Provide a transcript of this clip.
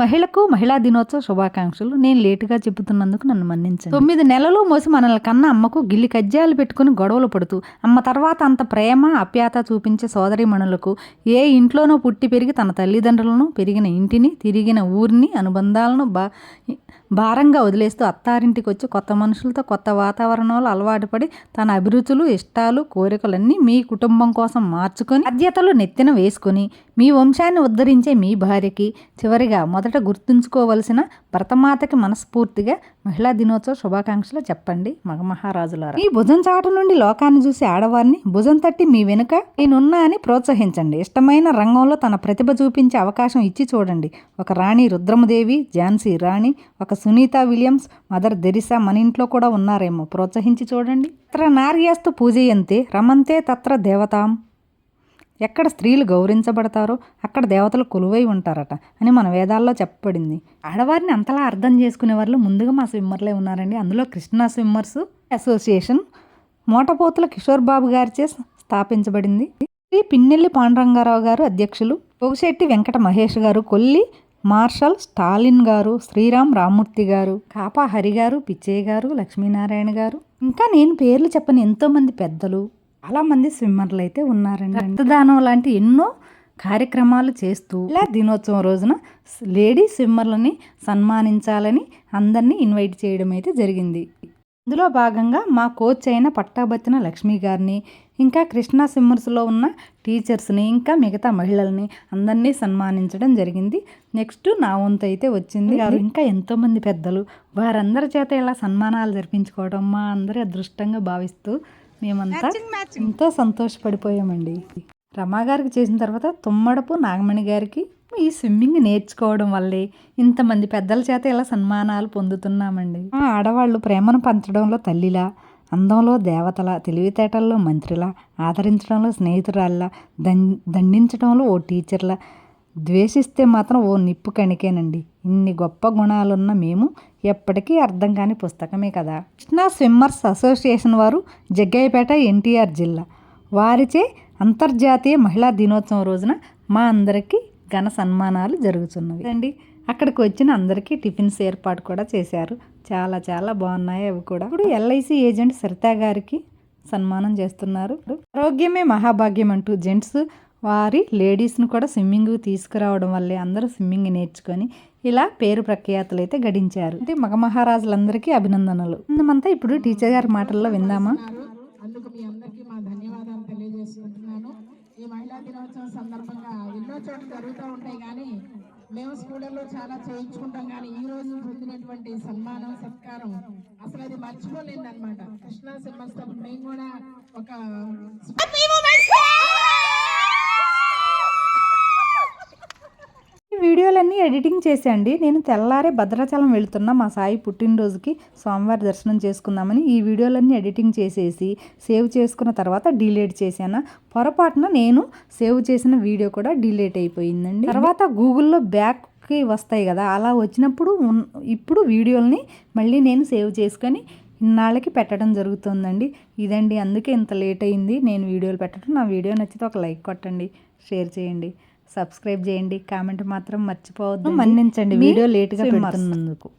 మహిళకు మహిళా దినోత్సవ శుభాకాంక్షలు. నేను లేటుగా చెబుతున్నందుకు నన్ను మన్నించండి. తొమ్మిది నెలలు మోసి మనల్ని కన్న అమ్మకు గిల్లి కజ్జాలు పెట్టుకుని గొడవలు పడుతూ అమ్మ తర్వాత అంత ప్రేమ అప్యాత చూపించే సోదరిమణులకు ఏ ఇంట్లోనో పుట్టి పెరిగి తన తల్లిదండ్రులను పెరిగిన ఇంటిని తిరిగిన ఊరిని అనుబంధాలను బా భారంగా వదిలేస్తూ అత్తారింటికి వచ్చి కొత్త మనుషులతో కొత్త వాతావరణంలో అలవాటు పడి తన అభిరుచులు ఇష్టాలు కోరికలన్నీ మీ కుటుంబం కోసం మార్చుకొని బాధ్యతలు నెత్తిన వేసుకొని మీ వంశాన్ని ఉద్ధరించే మీ భార్యకి చివరిగా మొదట గుర్తుంచుకోవలసిన భరతమాతకి మనస్ఫూర్తిగా మహిళా దినోత్సవ శుభాకాంక్షలు చెప్పండి మగమహారాజులారా. ఈ భుజం చాటు నుండి లోకాన్ని చూసి ఆడవారిని భుజం తట్టి మీ వెనుక నేనున్నా అని ప్రోత్సహించండి. ఇష్టమైన రంగంలో తన ప్రతిభ చూపించే అవకాశం ఇచ్చి చూడండి. ఒక రాణి రుద్రమదేవి ఝాన్సీ రాణి ఒక సునీత విలియమ్స్ మదర్ దెరిసా మన ఇంట్లో కూడా ఉన్నారేమో. ప్రోత్సహించి చూడండి. తత్ర నార్యాస్తు పూజయంతే రమంతే తత్ర దేవతాం. ఎక్కడ స్త్రీలు గౌరవించబడతారో అక్కడ దేవతలు కొలువై ఉంటారట అని మన వేదాల్లో చెప్పబడింది. ఆడవారిని అంతలా అర్థం చేసుకునే వాళ్ళు ముందుగా మా స్విమ్మర్లే ఉన్నారండి. అందులో కృష్ణా స్విమ్మర్స్ అసోసియేషన్ మోటపోతుల కిషోర్ బాబు గారిచే స్థాపించబడింది. శ్రీ పిన్నెల్లి పాండురంగారావు గారు అధ్యక్షులు పొగిశెట్టి వెంకట మహేష్ గారు కొల్లి మార్షల్ స్టాలిన్ గారు శ్రీరామ్ రామ్మూర్తి గారు కాపా హరి గారు పిచ్చయ్య గారు లక్ష్మీనారాయణ గారు. ఇంకా నేను పేర్లు చెప్పని ఎంతోమంది పెద్దలు చాలామంది స్విమ్మర్లు అయితే ఉన్నారండి. రక్తదానం లాంటి ఎన్నో కార్యక్రమాలు చేస్తూ ఇలా దినోత్సవం రోజున లేడీ స్విమ్మర్లని సన్మానించాలని అందరినీ ఇన్వైట్ చేయడం అయితే జరిగింది. ఇందులో భాగంగా మా కోచ్ అయిన పట్టాబత్తిన లక్ష్మి గారిని ఇంకా కృష్ణా స్విమ్మర్స్లో ఉన్న టీచర్స్ని ఇంకా మిగతా మహిళల్ని అందరినీ సన్మానించడం జరిగింది. నెక్స్ట్ నా వంతు అయితే వచ్చింది. ఇంకా ఎంతోమంది పెద్దలు వారందరి చేత ఇలా సన్మానాలు జరిపించుకోవడం మా అందరి అదృష్టంగా భావిస్తూ మేమంతా ఎంతో సంతోషపడిపోయామండి. రమా గారికి చేసిన తర్వాత తుమ్మడపు నాగమణి గారికి ఈ స్విమ్మింగ్ నేర్చుకోవడం వల్లే ఇంతమంది పెద్దల చేత ఇలా సన్మానాలు పొందుతున్నామండి. ఆ ఆడవాళ్ళు ప్రేమను పంచడంలో తల్లిలా అందంలో దేవతల తెలివితేటల్లో మంత్రిలా ఆదరించడంలో స్నేహితురాల్లా దం దండించడంలో ఓ టీచర్లా ద్వేషిస్తే మాత్రం ఓ నిప్పు కణికేనండి. ఇన్ని గొప్ప గుణాలున్న మేము ఎప్పటికీ అర్థం కాని పుస్తకమే కదా. కృష్ణా స్విమ్మర్స్ అసోసియేషన్ వారు జగ్గయ్యపేట ఎన్టీఆర్ జిల్లా. వారిచే అంతర్జాతీయ మహిళా దినోత్సవం రోజున మా అందరికీ ఘన సన్మానాలు జరుగుతున్నవి. అండి అక్కడికి వచ్చిన అందరికీ టిఫిన్స్ ఏర్పాటు కూడా చేశారు. చాలా చాలా బాగున్నాయి అవి కూడా. ఇప్పుడు ఎల్ఐసి ఏజెంట్ సరితా గారికి సన్మానం చేస్తున్నారు. ఆరోగ్యమే మహాభాగ్యం అంటూ జెంట్స్ వారి లేడీస్ను కూడా స్విమ్మింగ్ తీసుకురావడం వల్లే అందరూ స్విమ్మింగ్ నేర్చుకొని ఇలా పేరు ప్రఖ్యాతులు అయితే గడించారు. అంటే మగ మహారాజులందరికీ అభినందనలు. మనమంతా ఇప్పుడు టీచర్ గారి మాటల్లో విందామా? అందుకు మీ అందరికీ మా ధన్యవాదాలు తెలియజేసుకుంటున్నాను. ఈ మహిళా దినోత్సవం సందర్భంగా ఎన్నో చోట్ల జరుగుతూ ఉంటాయి కానీ మేము స్కూళ్ళల్లో చాలా చేయించుకుంటాం కానీ ఈ రోజు పొందినటువంటి సన్మానం సత్కారం అసలు అది మర్చిపోలేదు అనమాట కృష్ణా సింహస్థం మేము కూడా ఒక అన్నీ ఎడిటింగ్ చేసేయండి. నేను తెల్లారే భద్రాచలం వెళుతున్నా మా సాయి పుట్టినరోజుకి సోమవారం దర్శనం చేసుకుందామని ఈ వీడియోలన్నీ ఎడిటింగ్ చేసేసి సేవ్ చేసుకున్న తర్వాత డిలీట్ చేశాను? పొరపాటున నేను సేవ్ చేసిన వీడియో కూడా డిలీట్ అయిపోయిందండి. తర్వాత గూగుల్లో బ్యాక్కి వస్తాయి కదా అలా వచ్చినప్పుడు ఉన్- ఇప్పుడు వీడియోల్ని మళ్ళీ నేను సేవ్ చేసుకొని ఇన్నాళ్ళకి పెట్టడం జరుగుతుందండి. ఇదండి అందుకే ఇంత లేట్ అయింది. నేను వీడియోలు పెట్టడం. నా వీడియో నచ్చితే ఒక లైక్ కొట్టండి షేర్ చేయండి. సబ్స్క్రైబ్ చేయండి. కామెంట్ మాత్రం మర్చిపోవద్దు మన్నించండి. వీడియో లేట్గా పెడుతున్నందుకు.